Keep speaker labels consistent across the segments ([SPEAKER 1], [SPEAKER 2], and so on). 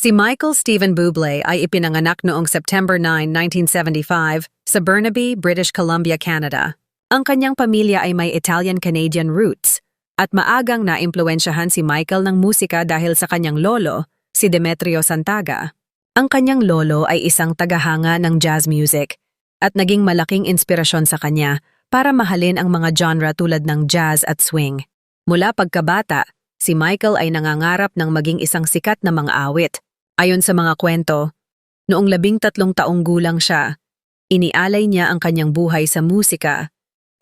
[SPEAKER 1] Si Michael Stephen Bublé ay ipinanganak noong September 9, 1975 sa Burnaby, British Columbia, Canada. Ang kanyang pamilya ay may Italian-Canadian roots at maagang naimpluensyahan si Michael ng musika dahil sa kanyang lolo, si Demetrio Santaga. Ang kanyang lolo ay isang tagahanga ng jazz music at naging malaking inspirasyon sa kanya para mahalin ang mga genre tulad ng jazz at swing. Mula pagkabata, si Michael ay nangangarap ng maging isang sikat na mga awit. Ayon sa mga kwento, noong labing tatlong taong gulang siya, inialay niya ang kanyang buhay sa musika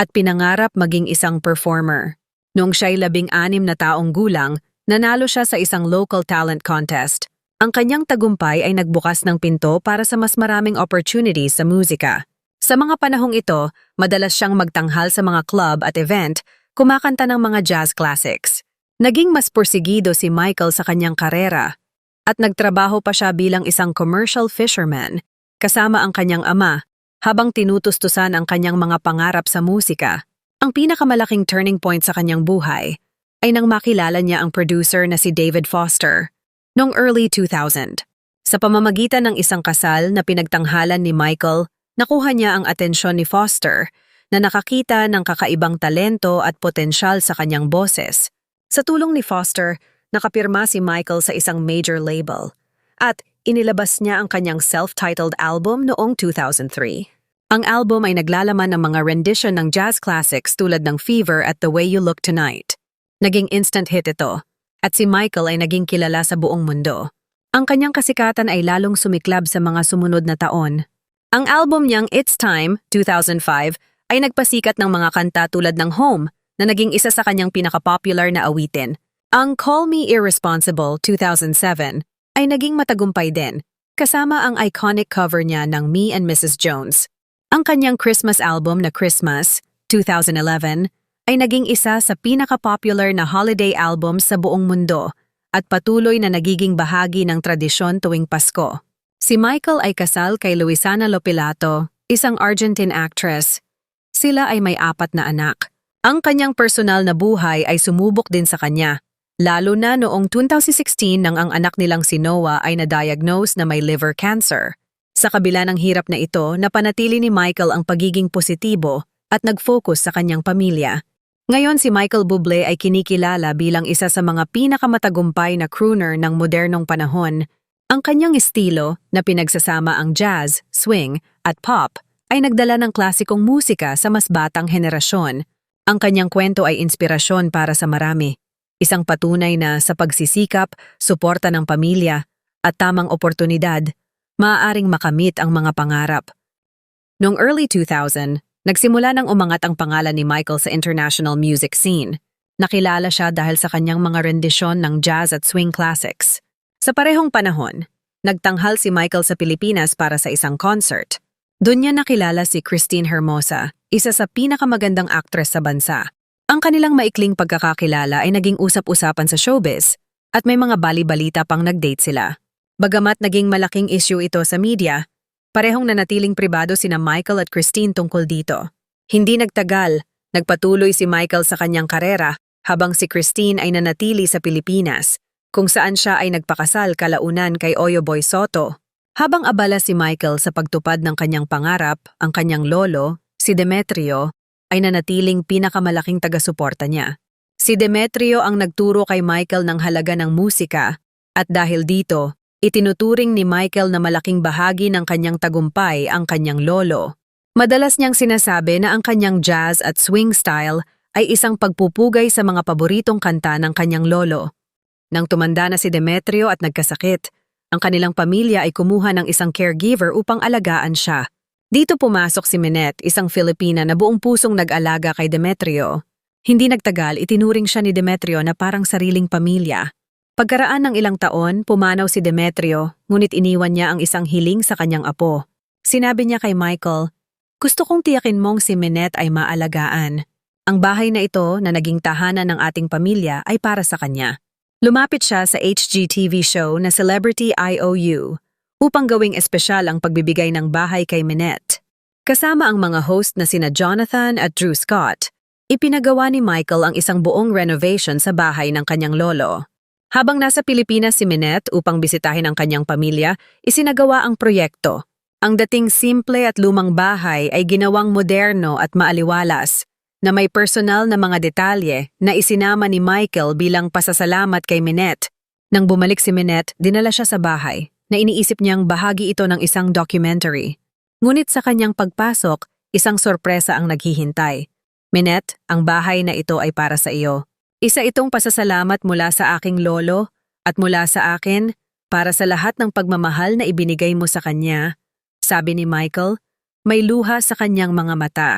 [SPEAKER 1] at pinangarap maging isang performer. Noong siya'y labing anim na taong gulang, nanalo siya sa isang local talent contest. Ang kanyang tagumpay ay nagbukas ng pinto para sa mas maraming opportunities sa musika. Sa mga panahong ito, madalas siyang magtanghal sa mga club at event, kumakanta ng mga jazz classics. Naging mas porsigido si Michael sa kanyang karera at nagtrabaho pa siya bilang isang commercial fisherman kasama ang kanyang ama habang tinutustusan ang kanyang mga pangarap sa musika. Ang pinakamalaking turning point sa kanyang buhay ay nang makilala niya ang producer na si David Foster noong early 2000. Sa pamamagitan ng isang kasal na pinagtanghalan ni Michael, nakuha niya ang atensyon ni Foster na nakakita ng kakaibang talento at potensyal sa kanyang boses. Sa tulong ni Foster, nakapirma si Michael sa isang major label at inilabas niya ang kanyang self-titled album noong 2003. Ang album ay naglalaman ng mga rendition ng jazz classics tulad ng Fever at The Way You Look Tonight. Naging instant hit ito at si Michael ay naging kilala sa buong mundo. Ang kanyang kasikatan ay lalong sumiklab sa mga sumunod na taon. Ang album niyang It's Time, 2005, ay nagpasikat ng mga kanta tulad ng Home na naging isa sa kanyang pinaka-popular na awitin ang Call Me Irresponsible 2007 ay naging matagumpay din, kasama ang iconic cover niya ng Me and Mrs. Jones. Ang kanyang Christmas album na Christmas 2011 ay naging isa sa pinaka-popular na holiday album sa buong mundo at patuloy na nagiging bahagi ng tradisyon tuwing Pasko. Si Michael ay kasal kay Luisana Lopilato, isang Argentine actress. Sila ay may apat na anak. Ang kanyang personal na buhay ay sumubok din sa kanya Lalo na noong 2016 nang ang anak nilang si Noah ay na-diagnose na may liver cancer. Sa kabila ng hirap na ito, napanatili ni Michael ang pagiging positibo at nag-focus sa kanyang pamilya. Ngayon si Michael Bublé ay kinikilala bilang isa sa mga pinakamatagumpay na crooner ng modernong panahon. Ang kanyang estilo na pinagsasama ang jazz, swing at pop ay nagdala ng klasikong musika sa mas batang henerasyon. Ang kanyang kwento ay inspirasyon para sa marami. Isang patunay na sa pagsisikap, suporta ng pamilya, at tamang oportunidad, maaaring makamit ang mga pangarap. Noong early 2000, nagsimula nang umangat ang pangalan ni Michael sa international music scene. Nakilala siya dahil sa kanyang mga rendisyon ng jazz at swing classics. Sa parehong panahon, nagtanghal si Michael sa Pilipinas para sa isang concert. Doon niya nakilala si Christine Hermosa, isa sa pinakamagandang aktres sa bansa. Ang kanilang maikling pagkakakilala ay naging usap-usapan sa showbiz at may mga bali-balita pang nag-date sila. Bagamat naging malaking issue ito sa media, parehong nanatiling pribado sina Michael at Christine tungkol dito. Hindi nagtagal, nagpatuloy si Michael sa kanyang karera habang si Christine ay nanatili sa Pilipinas, kung saan siya ay nagpakasal kalaunan kay Oyo Boy Soto. Habang abala si Michael sa pagtupad ng kanyang pangarap, ang kanyang lolo, si Demetrio, ay nanatiling pinakamalaking taga-suporta niya. Si Demetrio ang nagturo kay Michael ng halaga ng musika at dahil dito, itinuturing ni Michael na malaking bahagi ng kanyang tagumpay ang kanyang lolo. Madalas niyang sinasabi na ang kanyang jazz at swing style ay isang pagpupugay sa mga paboritong kanta ng kanyang lolo. Nang tumanda na si Demetrio at nagkasakit, ang kanilang pamilya ay kumuha ng isang caregiver upang alagaan siya. Dito pumasok si Minette, isang Filipina na buong pusong nag-alaga kay Demetrio. Hindi nagtagal, itinuring siya ni Demetrio na parang sariling pamilya. Pagkaraan ng ilang taon, pumanaw si Demetrio, ngunit iniwan niya ang isang hiling sa kanyang apo. Sinabi niya kay Michael, Gusto kong tiyakin mong si Minette ay maalagaan. Ang bahay na ito na naging tahanan ng ating pamilya ay para sa kanya. Lumapit siya sa HGTV show na Celebrity IOU upang gawing espesyal ang pagbibigay ng bahay kay Minette. Kasama ang mga host na sina Jonathan at Drew Scott, ipinagawa ni Michael ang isang buong renovation sa bahay ng kanyang lolo. Habang nasa Pilipinas si Minette upang bisitahin ang kanyang pamilya, isinagawa ang proyekto. Ang dating simple at lumang bahay ay ginawang moderno at maaliwalas, na may personal na mga detalye na isinama ni Michael bilang pasasalamat kay Minette. Nang bumalik si Minette, dinala siya sa bahay, na iniisip niyang bahagi ito ng isang documentary. Ngunit sa kanyang pagpasok, isang sorpresa ang naghihintay. Minette, ang bahay na ito ay para sa iyo. Isa itong pasasalamat mula sa aking lolo at mula sa akin para sa lahat ng pagmamahal na ibinigay mo sa kanya. Sabi ni Michael, may luha sa kanyang mga mata.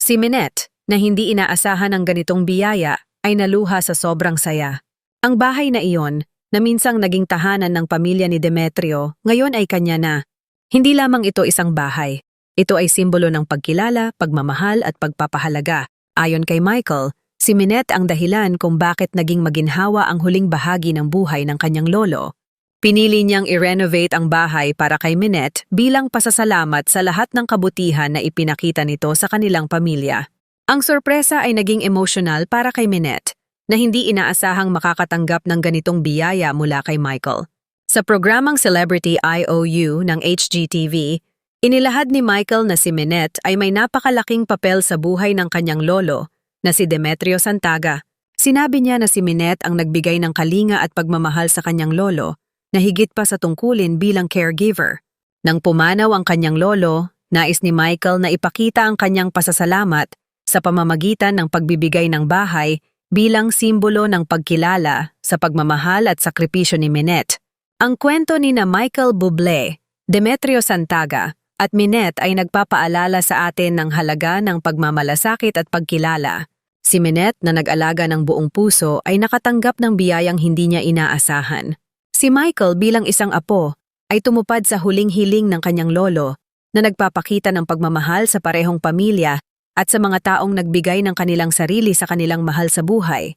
[SPEAKER 1] Si Minette, na hindi inaasahan ng ganitong biyaya, ay naluha sa sobrang saya. Ang bahay na iyon, na minsang naging tahanan ng pamilya ni Demetrio, ngayon ay kanya na. Hindi lamang ito isang bahay. Ito ay simbolo ng pagkilala, pagmamahal at pagpapahalaga. Ayon kay Michael, si Minette ang dahilan kung bakit naging maginhawa ang huling bahagi ng buhay ng kanyang lolo. Pinili niyang i-renovate ang bahay para kay Minette bilang pasasalamat sa lahat ng kabutihan na ipinakita nito sa kanilang pamilya. Ang sorpresa ay naging emotional para kay Minette, na hindi inaasahang makakatanggap ng ganitong biyaya mula kay Michael. Sa programang Celebrity IOU ng HGTV, inilahad ni Michael na si Minette ay may napakalaking papel sa buhay ng kanyang lolo na si Demetrio Santaga. Sinabi niya na si Minette ang nagbigay ng kalinga at pagmamahal sa kanyang lolo na higit pa sa tungkulin bilang caregiver. Nang pumanaw ang kanyang lolo, nais ni Michael na ipakita ang kanyang pasasalamat sa pamamagitan ng pagbibigay ng bahay bilang simbolo ng pagkilala sa pagmamahal at sakripisyo ni Minette. Ang kwento ni na Michael Bublé, Demetrio Santaga at Minette ay nagpapaalala sa atin ng halaga ng pagmamalasakit at pagkilala. Si Minette na nag-alaga ng buong puso ay nakatanggap ng biyayang hindi niya inaasahan. Si Michael bilang isang apo ay tumupad sa huling hiling ng kanyang lolo na nagpapakita ng pagmamahal sa parehong pamilya at sa mga taong nagbigay ng kanilang sarili sa kanilang mahal sa buhay.